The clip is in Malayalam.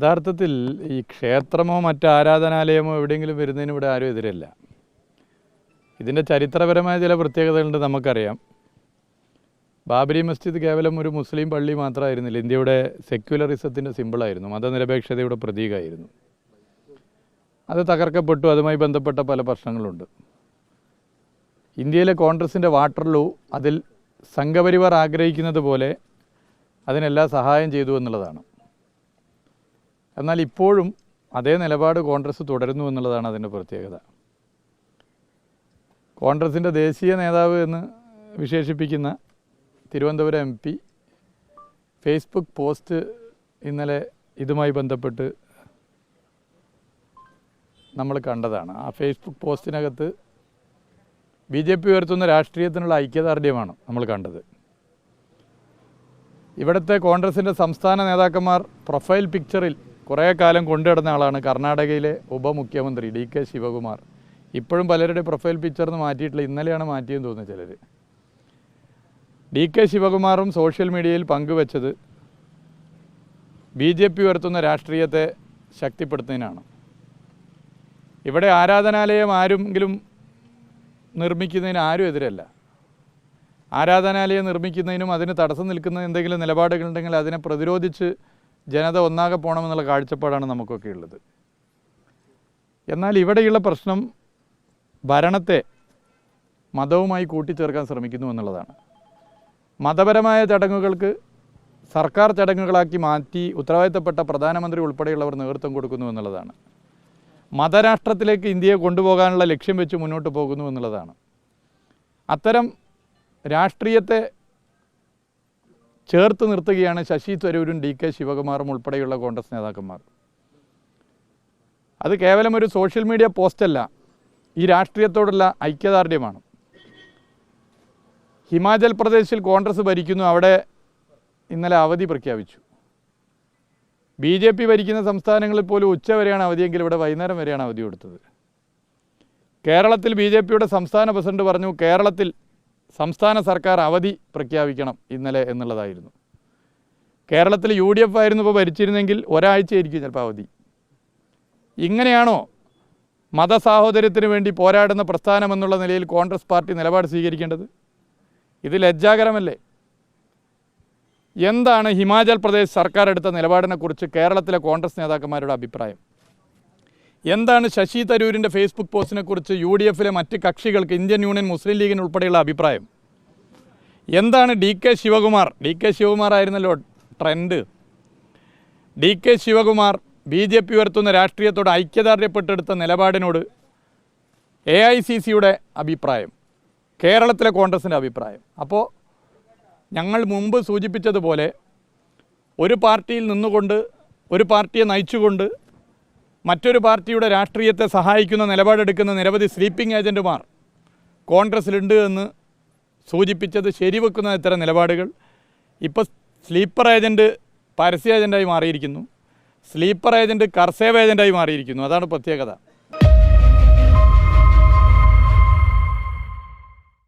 യഥാർത്ഥത്തിൽ ഈ ക്ഷേത്രമോ മറ്റ് ആരാധനാലയമോ എവിടെയെങ്കിലും വരുന്നതിന് ഇവിടെ ആരും എതിരല്ല. ഇതിന്റെ ചരിത്രപരമായ ചില പ്രത്യേകതകളുണ്ട് നമുക്കറിയാം. ബാബരി മസ്ജിദ് കേവലം ഒരു മുസ്ലിം പള്ളി മാത്രമായിരുന്നില്ല. ഇന്ത്യയുടെ സെക്യുലറിസത്തിന്റെ സിമ്പിളായിരുന്നു. മതനിരപേക്ഷതയുടെ പ്രതീകമായിരുന്നു. അത് തകർക്കപ്പെട്ടു. അതുമായി ബന്ധപ്പെട്ട പല പ്രശ്നങ്ങളുണ്ട്. ഇന്ത്യയിലെ കോൺഗ്രസിന്റെ വാട്ടർലൂ അതിൽ സംഘപരിവാർ ആഗ്രഹിക്കുന്നത് പോലെ അതിനെല്ലാം സഹായം ചെയ്തു എന്നുള്ളതാണ്. എന്നാൽ ഇപ്പോഴും അതേ നിലപാട് കോൺഗ്രസ് തുടരുന്നു എന്നുള്ളതാണ് അതിന്റെ പ്രത്യേകത. കോൺഗ്രസിന്റെ ദേശീയ നേതാവ് എന്ന് വിശേഷിപ്പിക്കുന്ന Thiruvananthapuram M P Facebook post ഇന്നലെ ഇതുമായി ബന്ധപ്പെട്ട് നമ്മൾ കണ്ടതാണ്. ആ ഫേസ്ബുക്ക് പോസ്റ്റിനകത്ത് ബി ജെ പി ഉയർത്തുന്ന രാഷ്ട്രീയത്തിനുള്ള ഐക്യദാർഢ്യമാണ് നമ്മൾ കണ്ടത്. ഇവിടുത്തെ കോൺഗ്രസിന്റെ സംസ്ഥാന നേതാക്കന്മാർ പ്രൊഫൈൽ പിക്ചറിൽ കുറേ കാലം കൊണ്ടുനടന്ന ആളാണ് കർണാടകയിലെ ഉപമുഖ്യമന്ത്രി ഡി കെ ശിവകുമാർ. ഇപ്പോഴും പലരുടെ പ്രൊഫൈൽ പിക്ചറിന്ന് മാറ്റിയിട്ടില്ല. ഇന്നലെയാണ് മാറ്റിയെന്ന് തോന്നുന്നു ചിലർ ഡി കെ ശിവകുമാറും സോഷ്യൽ മീഡിയയിൽ പങ്കുവച്ചത് ബി ജെ പി ഉയർത്തുന്ന രാഷ്ട്രീയത്തെ ശക്തിപ്പെടുത്തുന്നതിനാണ്. ഇവിടെ ആരാധനാലയം ആരെങ്കിലും നിർമ്മിക്കുന്നതിന് ആരും എതിരല്ല. ആരാധനാലയം നിർമ്മിക്കുന്നതിനും അതിന് തടസ്സം നിൽക്കുന്ന എന്തെങ്കിലും നിലപാടുകളുണ്ടെങ്കിൽ അതിനെ പ്രതിരോധിച്ച് ജനത ഒന്നാകെ പോകണമെന്നുള്ള കാഴ്ചപ്പാടാണ് നമുക്കൊക്കെ ഉള്ളത്. എന്നാൽ ഇവിടെയുള്ള പ്രശ്നം ഭരണത്തെ മതവുമായി കൂട്ടിച്ചേർക്കാൻ ശ്രമിക്കുന്നു എന്നുള്ളതാണ്. മതപരമായ ചടങ്ങുകൾക്ക് സർക്കാർ ചടങ്ങുകളാക്കി മാറ്റി ഉത്തരവാദിത്തപ്പെട്ട പ്രധാനമന്ത്രി ഉൾപ്പെടെയുള്ളവർ നേതൃത്വം കൊടുക്കുന്നു എന്നുള്ളതാണ്. മതരാഷ്ട്രത്തിലേക്ക് ഇന്ത്യയെ കൊണ്ടുപോകാനുള്ള ലക്ഷ്യം വെച്ച് മുന്നോട്ട് പോകുന്നു എന്നുള്ളതാണ്. അത്തരം രാഷ്ട്രീയത്തെ ചേർത്ത് നിർത്തുകയാണ് ശശി തരൂരും ഡി കെ ശിവകുമാറും ഉൾപ്പെടെയുള്ള കോൺഗ്രസ് നേതാക്കന്മാർ. അത് കേവലം ഒരു സോഷ്യൽ മീഡിയ പോസ്റ്റല്ല ഈ രാഷ്ട്രീയത്തോടുള്ള ഐക്യദാർഢ്യമാണ്. ഹിമാചൽ പ്രദേശിൽ കോൺഗ്രസ് ഭരിക്കുന്നു അവിടെ ഇന്നലെ അവധി പ്രഖ്യാപിച്ചു. ബി ജെ പി ഭരിക്കുന്ന സംസ്ഥാനങ്ങളിൽ പോലും ഉച്ച വരെയാണ് അവധിയെങ്കിൽ ഇവിടെ വൈകുന്നേരം വരെയാണ് അവധി കൊടുത്തത്. കേരളത്തിൽ ബി ജെ പിയുടെ സംസ്ഥാന പ്രസിഡന്റ് പറഞ്ഞു കേരളത്തിൽ സംസ്ഥാന സർക്കാർ അവധി പ്രഖ്യാപിക്കണം ഇന്നലെ എന്നുള്ളതായിരുന്നു. കേരളത്തിൽ യു ഡി എഫ് ആയിരുന്നു ഇപ്പോൾ ഭരിച്ചിരുന്നെങ്കിൽ ഒരാഴ്ചയായിരിക്കും ചിലപ്പോൾ അവധി. ഇങ്ങനെയാണോ മതസാഹോദര്യത്തിന് വേണ്ടി പോരാടുന്ന പ്രസ്ഥാനമെന്നുള്ള നിലയിൽ കോൺഗ്രസ് പാർട്ടി നിലപാട് സ്വീകരിക്കേണ്ടത്? ഇത് ലജ്ജാകരമല്ലേ? എന്താണ് ഹിമാചൽ പ്രദേശ് സർക്കാർ എടുത്ത നിലപാടിനെക്കുറിച്ച് കേരളത്തിലെ കോൺഗ്രസ് നേതാക്കന്മാരുടെ അഭിപ്രായം? എന്താണ് ശശി തരൂരിന്റെ ഫേസ്ബുക്ക് പോസ്റ്റിനെ കുറിച്ച് യു ഡി എഫിലെ മറ്റ് കക്ഷികൾക്ക് ഇന്ത്യൻ യൂണിയൻ മുസ്ലിം ലീഗിന് ഉൾപ്പെടെയുള്ള അഭിപ്രായം? എന്താണ് D K Shivakumar? D K Shivakumar ആയിരുന്നല്ലോ trend. D K Shivakumar B J P ഉയർത്തുന്ന രാഷ്ട്രീയത്തോട് ഐക്യദാർഢ്യപ്പെട്ടെടുത്ത നിലപാടിനോട് എ ഐ സി സിയുടെ അഭിപ്രായം കേരളത്തിലെ കോൺഗ്രസിന്റെ അഭിപ്രായം. അപ്പോൾ ഞങ്ങൾ മുമ്പ് സൂചിപ്പിച്ചതുപോലെ ഒരു പാർട്ടിയിൽ നിന്നുകൊണ്ട് ഒരു പാർട്ടിയെ നയിച്ചുകൊണ്ട് മറ്റൊരു പാർട്ടിയുടെ രാഷ്ട്രീയത്തെ സഹായിക്കുന്ന നിലപാടെടുക്കുന്ന നിരവധി സ്ലീപ്പിംഗ് ഏജന്റുമാർ കോൺഗ്രസ്സിലുണ്ട് എന്ന് സൂചിപ്പിച്ചത് ശരിവെക്കുന്ന ഇത്തരം നിലപാടുകൾ. ഇപ്പോൾ സ്ലീപ്പർ ഏജന്റ് പരസ്യ ഏജന്റായി മാറിയിരിക്കുന്നു. സ്ലീപ്പർ ഏജന്റ് കർസേവ് ഏജന്റായി മാറിയിരിക്കുന്നു. അതാണ് പ്രത്യേകത.